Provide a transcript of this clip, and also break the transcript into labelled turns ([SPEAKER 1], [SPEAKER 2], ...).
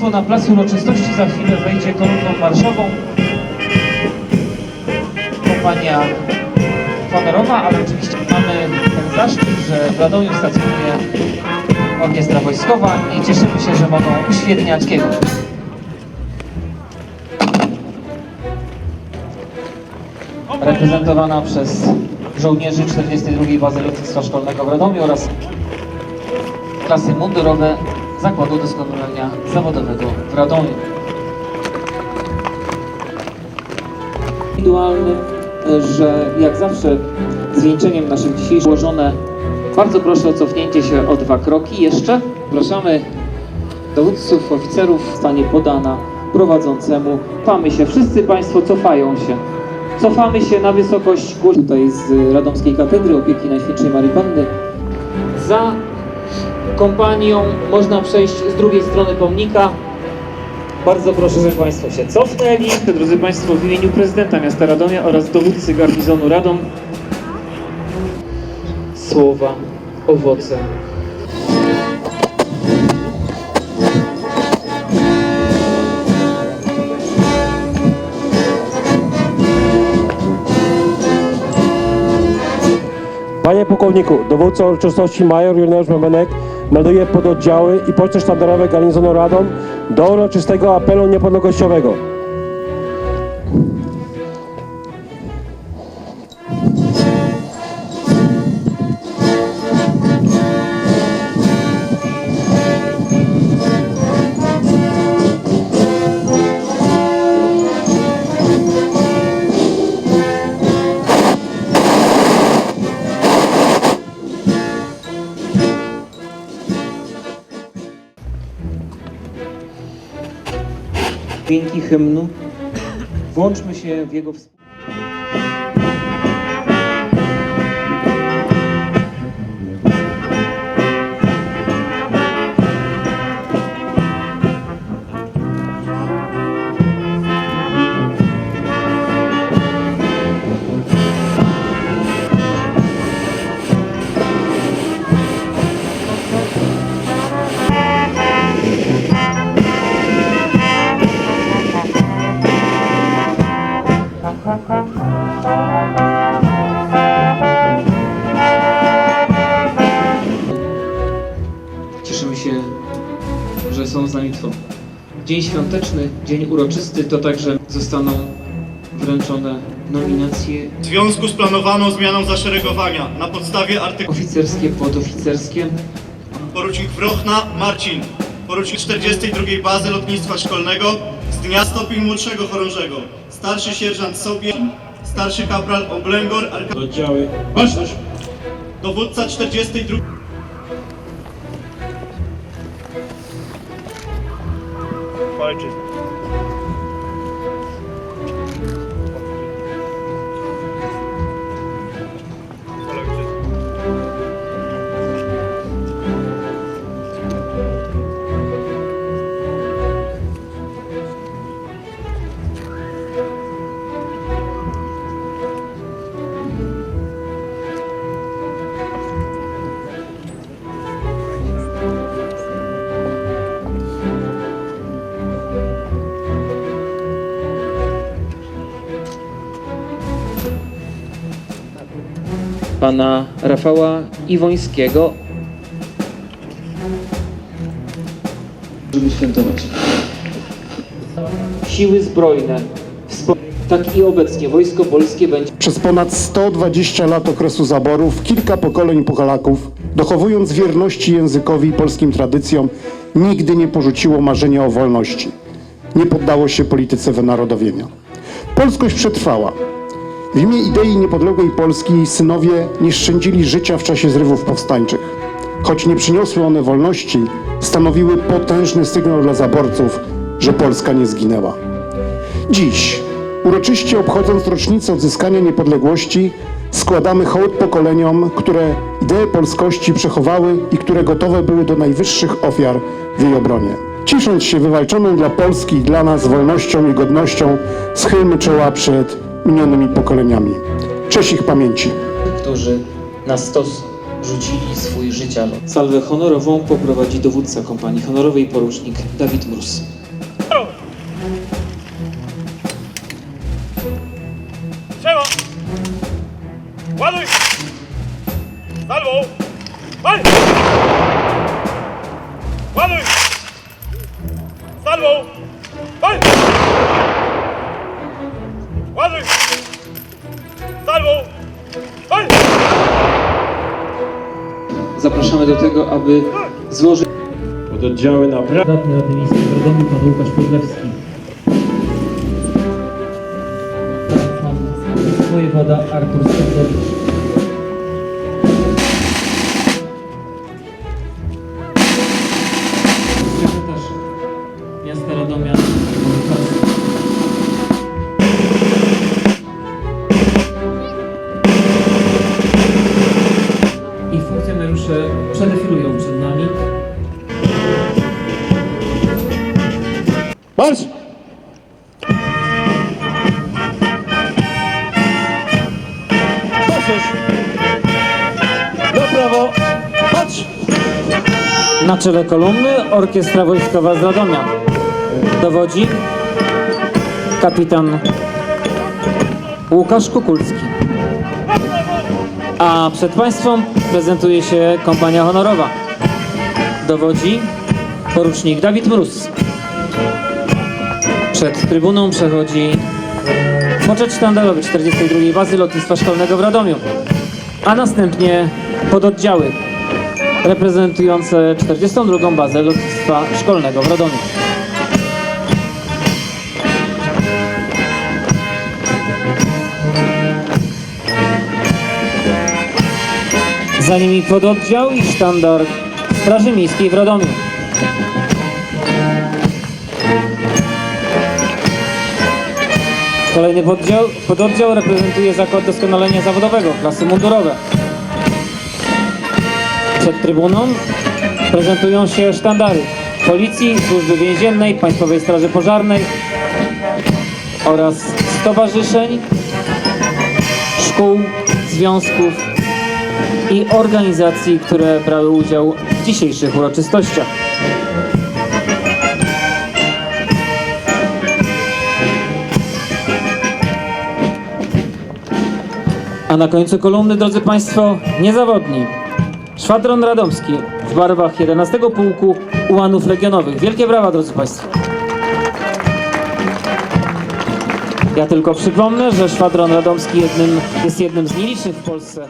[SPEAKER 1] Państwo, na plac uroczystości za chwilę wejdzie kolumną marszową kompania honorowa, ale oczywiście mamy ten zaszczyt, że w Radomiu stacjonuje orkiestra wojskowa i cieszymy się, że mogą uświetniać kierunek. reprezentowana przez żołnierzy 42. Bazy Lotnictwa Szkolnego w Radomiu oraz klasy mundurowe Zakładu Doskonalenia Zawodowego w Radomiu. Indywidualny, że jak zawsze zwieńczeniem naszych dzisiejszych ułożone bardzo proszę o cofnięcie się o dwa kroki jeszcze. Zapraszamy dowódców, oficerów w stanie podana prowadzącemu. Cofamy się, wszyscy Państwo cofają się. Cofamy się na wysokość tutaj z Radomskiej Katedry Opieki Najświętszej Marii Panny. Za kompanią można przejść z drugiej strony pomnika. Bardzo proszę, żeby Państwo się cofnęli. Drodzy Państwo, w imieniu prezydenta miasta Radomia oraz dowódcy garnizonu Radom słowa, owoce
[SPEAKER 2] Panie pułkowniku, dowódca uroczystości major Juliusz Memenek melduje pododdziały i poczty sztandarowe garnizonu Radom do uroczystego apelu niepodległościowego.
[SPEAKER 1] Dźwięki hymnu. Włączmy się w jego współ... Dzień świąteczny, dzień uroczysty, to także zostaną wręczone nominacje
[SPEAKER 3] W związku z planowaną zmianą zaszeregowania na podstawie artykułu
[SPEAKER 1] oficerskie, podoficerskie.
[SPEAKER 3] porucznik Wrochna Marcin, porucznik 42 Bazy Lotnictwa Szkolnego z dnia stopień młodszego chorążego, starszy sierżant Sobie, starszy kapral Oblęgor, Arka...
[SPEAKER 2] Oddziały. Baczność!
[SPEAKER 3] dowódca 42 largest
[SPEAKER 1] Pana Rafała Iwońskiego. Żeby świętować. Siły zbrojne, tak i obecnie Wojsko Polskie będzie
[SPEAKER 4] Przez ponad 120 lat okresu zaborów kilka pokoleń Polaków, dochowując wierności językowi i polskim tradycjom, nigdy nie porzuciło marzenia o wolności. Nie poddało się polityce wynarodowienia. Polskość przetrwała. W imię idei niepodległej Polski synowie nie szczędzili życia w czasie zrywów powstańczych. Choć nie przyniosły one wolności, stanowiły potężny sygnał dla zaborców, że Polska nie zginęła. Dziś, uroczyście obchodząc rocznicę odzyskania niepodległości, składamy hołd pokoleniom, które ideę polskości przechowały i które gotowe były do najwyższych ofiar w jej obronie. Ciesząc się wywalczoną dla Polski i dla nas wolnością i godnością, schylmy czoła przed minionymi pokoleniami. Cześć ich pamięci.
[SPEAKER 1] którzy na stos rzucili swój życia. Salwę honorową poprowadzi dowódca kompanii honorowej porucznik Dawid Mróz.
[SPEAKER 5] Trzeba! Ładuj! Salwą! Pal! Ładuj! Salwą!
[SPEAKER 1] Zapraszamy do tego, aby złożyć
[SPEAKER 2] Pododdziały na prawo.
[SPEAKER 1] Radny Rady Miejskiej w Radomiu, pan Łukasz Podlewski. Pan wojewoda Artur Sędzewicz. Funkcjonariusze przedefilują przed nami.
[SPEAKER 2] Marsz! Patrzysz! Na prawo! Patrz!
[SPEAKER 1] Na czele kolumny Orkiestra Wojskowa z Radomia. Dowodzi kapitan Łukasz Kukulski. A przed Państwem prezentuje się kompania honorowa. Dowodzi porucznik Dawid Mróz. Przed trybuną przechodzi poczet sztandarowy 42. Bazy Lotnictwa Szkolnego w Radomiu. A następnie pododdziały reprezentujące 42. bazę lotnictwa szkolnego w Radomiu. Za nimi pododdział i sztandar Straży Miejskiej w Radomiu. Kolejny poddział, pododdział reprezentuje Zakład Doskonalenia Zawodowego, klasy mundurowe. Przed trybuną prezentują się sztandary Policji, Służby Więziennej, Państwowej Straży Pożarnej oraz stowarzyszeń, szkół, związków i organizacji, które brały udział w dzisiejszych uroczystościach. A na końcu kolumny, drodzy Państwo, niezawodni. Szwadron Radomski w barwach 11 Pułku Ułanów Legionowych. Wielkie brawa, drodzy Państwo. Ja tylko przypomnę, że Szwadron Radomski jednym, jest jednym z nielicznych w Polsce